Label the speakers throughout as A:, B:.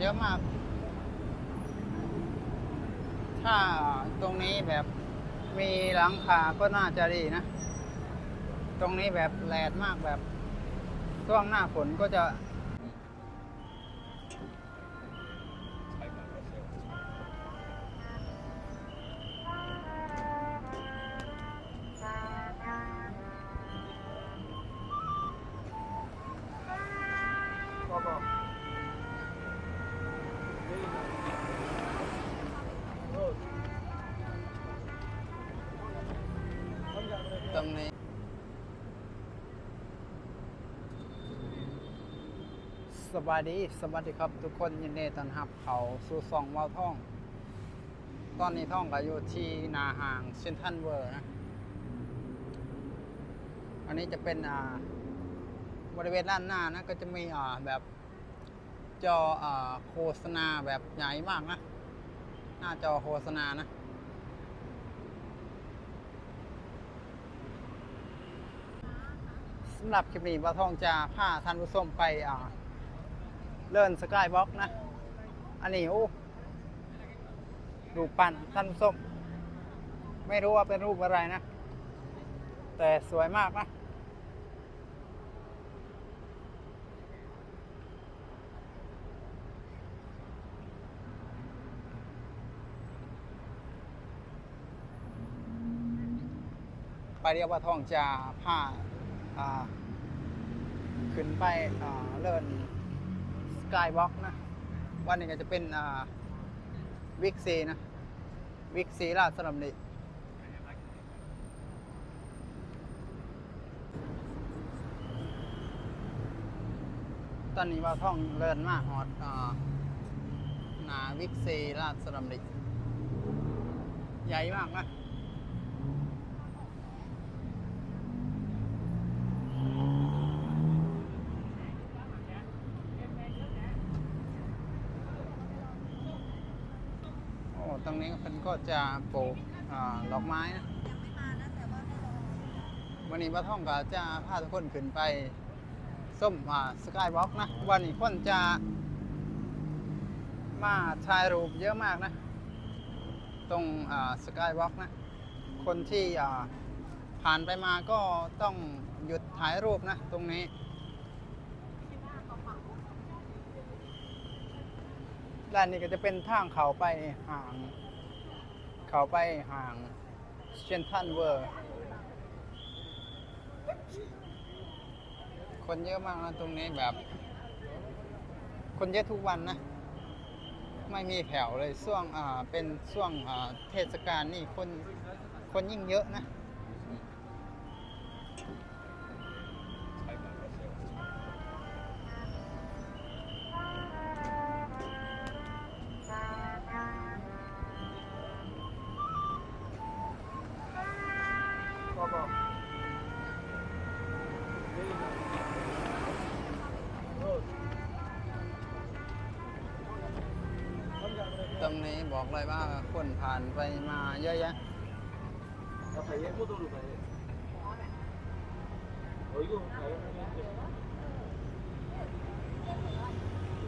A: เยอะมาก ถ้าตรงนี้แบบมีหลังคาก็น่าจะดีนะ ตรงนี้แบบแหลดมากแบบช่วงหน้าฝนก็จะ สวัสดีสวัสดีครับทุกคนยินดีต้อนรับเขาสู่ซองวาวท่อง ตอนนี้ท่องก็อยู่ที่นาห่างเซนทันเวอร์นะ อันนี้จะเป็นอ่าบริเวณด้านหน้านะ ก็จะมีอ่าแบบจออ่าโฆษณาแบบใหญ่มากนะ หน้าจอโฆษณานะสำหรับคลิปนี้ว่าทองจะพาท่านผู้ชมไปอ่า เลื่อนสกายบล็อกนะ อันนี้โอ้รูปปั้นท่านผู้ม ไม่รู้ว่าเป็นรูปอะไรนะ แต่สวยมากนะ ไปเรียกว่าทองจะพาอ่าขึ้นไปเลื่อน กายบ็อกนะ วันนี้ก็จะเป็นวิกซีนะวิกซีราชสลัมดิตอนนี้ว่าท่องเลินมากฮอดอ่าหนาวิกซีราชสลัมดิใหญ่มากนะ โอ้ ตรงนี้มัน ก็จะปลูกดอกไม้นะวันนี้ป้าท่องก็จะพาทุกคนขึ้นไปส้มอ่าสกายวอล์กนะ วันนี้คนจะมาถ่ายรูปเยอะมากนะ ตรงสกายวอล์กนะ คนที่ผ่านไปมาก็ต้องหยุดถ่ายรูปนะ ตรงนี้ ด้านนี้ก็จะเป็นทางเขาไปห่าง เขาไปห่างเชนทันเวอร์ คนเยอะมากนะตรงนี้แบบ คนเยอะทุกวันนะ ไม่มีแถวเลยช่วงอ่าเป็นช่วงอ่าเทศกาลนี่คนคนยิ่งเยอะนะ นี้บอกเลยว่าคนผ่านไปมาเยอะแยะ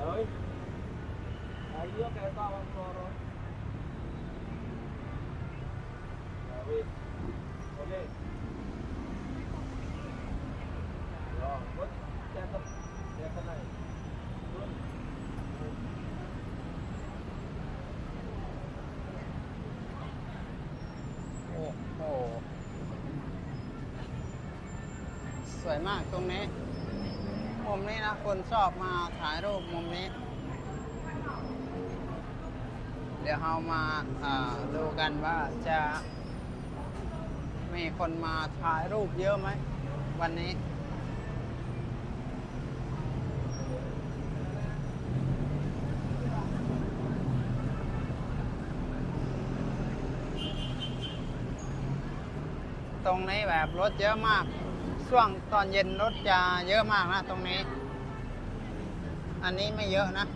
B: เฮ้ยอายุแค่ตาวันตัว
A: ร้อน วยมากตรงนี้ มุมนี้นะ คนชอบมาถ่ายรูปมุมนี้ เดี๋ยวเรามาอ่าดูกันว่าจะมีคนมาถ่ายรูปเยอะไหม วันนี้ตรงนี้แบบรถเยอะมาก ช่วงตอนเย็นรถจะเยอะมากนะตรงนี้ อันนี้ไม่เยอะนะ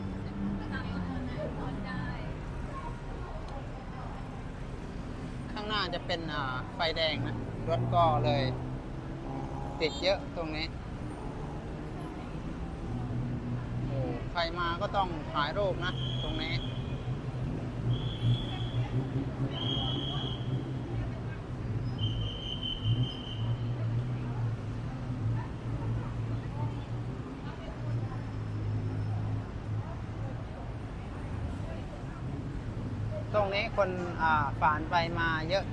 A: ข้างหน้าจะเป็นไฟแดงนะ รถก็เลย ติดเยอะตรงนี้โอ้ใครมาก็ต้องถ่ายรูปนะ ตรงนี้ ตรงนี้ คนผ่านไปมาเยอะ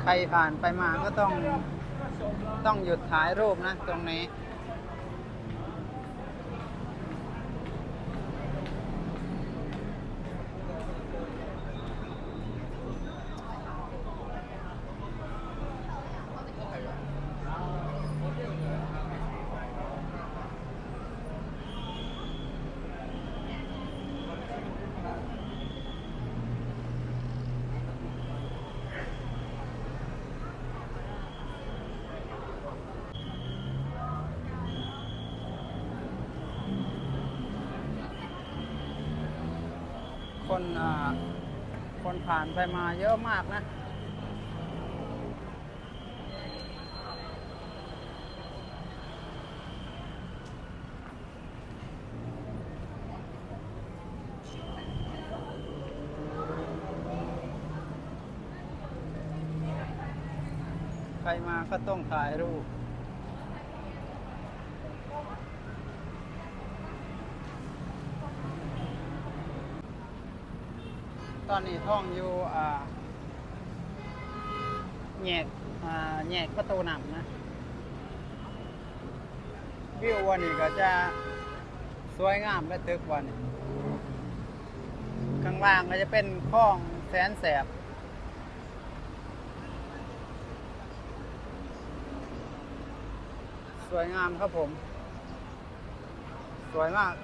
A: ใครผ่านไปมาก็ต้องต้องหยุดถ่ายรูปนะตรงนี้ คนคนผ่านไปมาเยอะมากนะ ใครมาก็ต้องถ่ายรูป ตอนนี้ท่องอยู่อ่าแยกอ่าแยกประตูหนำนะ วิววันนี้ก็จะสวยงามและตึกวันนี้ข้างล่างก็จะเป็นคลองแสนแสบสวยงามครับผม สวยมาก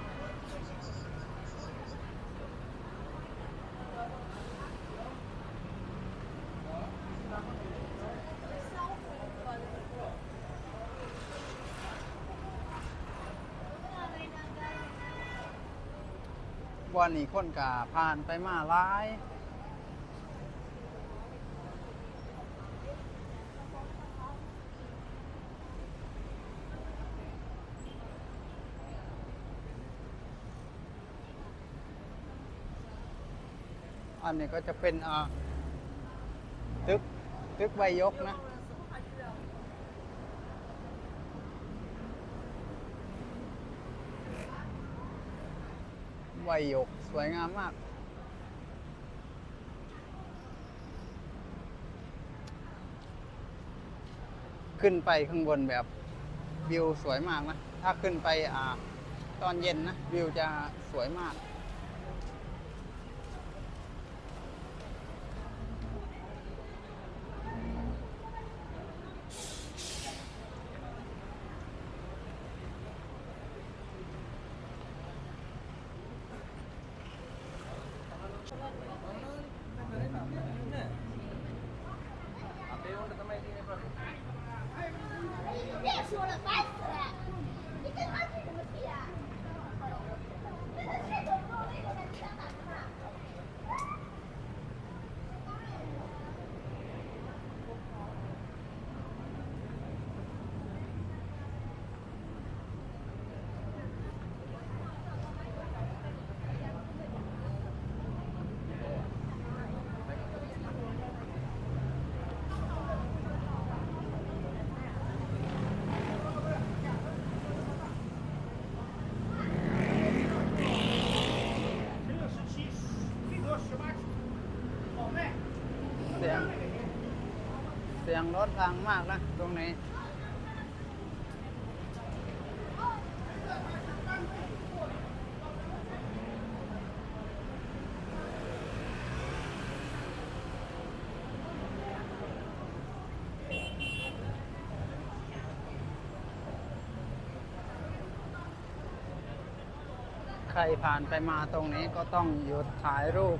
A: วันนี้คนกาผ่านไปมาหลายอันนี้ก็จะเป็นอ่าตึกตึกใบยกนะ ใบหยก สวยงามมาก ขึ้นไปข้างบนแบบวิวสวยมากนะ ถ้าขึ้นไปอ่าตอนเย็นนะ วิวจะสวยมาก สียงรถพังมากนะตรงนี้ใครผ่านไปมาตรงนี้ก็ต้องหยุดถ่ายรูป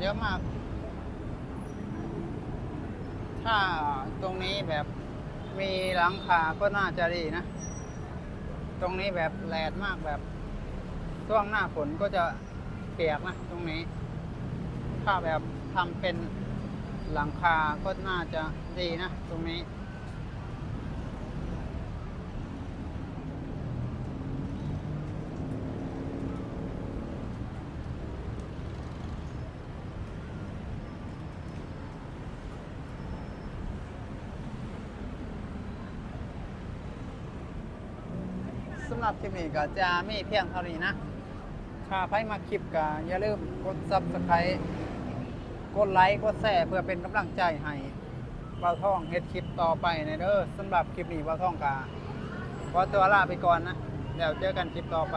A: เยอะมาก ถ้าตรงนี้แบบมีหลังคาก็น่าจะดีนะ ตรงนี้แบบแลดมากแบบช่วงหน้าฝนก็จะเปียกนะตรงนี้ ถ้าแบบทำเป็นหลังคาก็น่าจะดีนะ ตรงนี้ำหรับคลิปนี้ก็จะมีเพียงเท่านี้นะ ถ้าใครมาคลิปก็อย่าลืมกด subscribe กดไลค์ กดแชร์เพื่อเป็นกำลังใจให้เบาท่องเฮ็ดคลิปต่อไปในเด้อสำหรับคลิปนี้เบาท่องกาขอตัวลาไปก่อนนะ เดี๋ยวเจอกันคลิปต่อไป